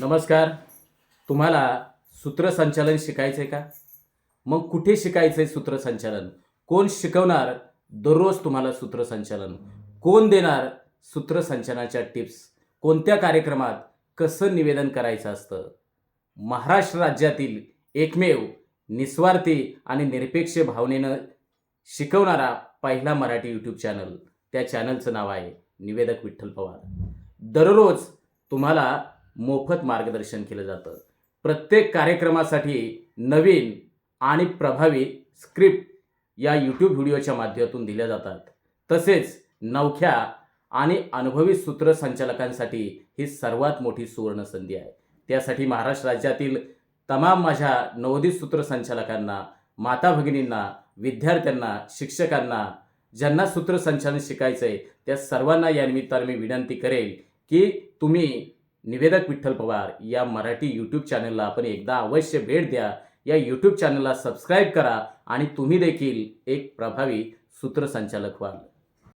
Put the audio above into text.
नमस्कार. तुम्हाला सूत्रसंचालन शिकायचं आहे का? मग कुठे शिकायचं आहे सूत्रसंचालन? कोण शिकवणार दररोज तुम्हाला सूत्रसंचालन? कोण देणार सूत्रसंचालनाच्या टिप्स? कोणत्या कार्यक्रमात कसं निवेदन करायचं असतं? महाराष्ट्र राज्यातील एकमेव निस्वार्थी आणि निरपेक्ष भावनेनं शिकवणारा पहिला मराठी यूट्यूब चॅनल त्या चॅनलचं नाव आहे निवेदक विठ्ठल पवार. दररोज तुम्हाला मोफत मार्गदर्शन केलं जातं. प्रत्येक कार्यक्रमासाठी नवीन आणि प्रभावी स्क्रिप्ट या यूट्यूब व्हिडिओच्या माध्यमातून दिल्या जातात. तसेच नवख्या आणि अनुभवी सूत्रसंचालकांसाठी ही सर्वात मोठी सुवर्ण संधी आहे. त्यासाठी महाराष्ट्र राज्यातील तमाम माझ्या नवोदित सूत्रसंचालकांना माता भगिनींना विद्यार्थ्यांना शिक्षकांना ज्यांना सूत्रसंचालन शिकायचं आहे त्या सर्वांना या निमित्ताने मी विनंती करेल की तुम्ही निवेदक विठ्ठल पवार या मराठी यूट्यूब चॅनलला आपण एकदा अवश्य भेट द्या. या यूट्यूब चॅनलला सबस्क्राईब करा आणि तुम्ही देखील एक प्रभावी सूत्रसंचालक व्हाल.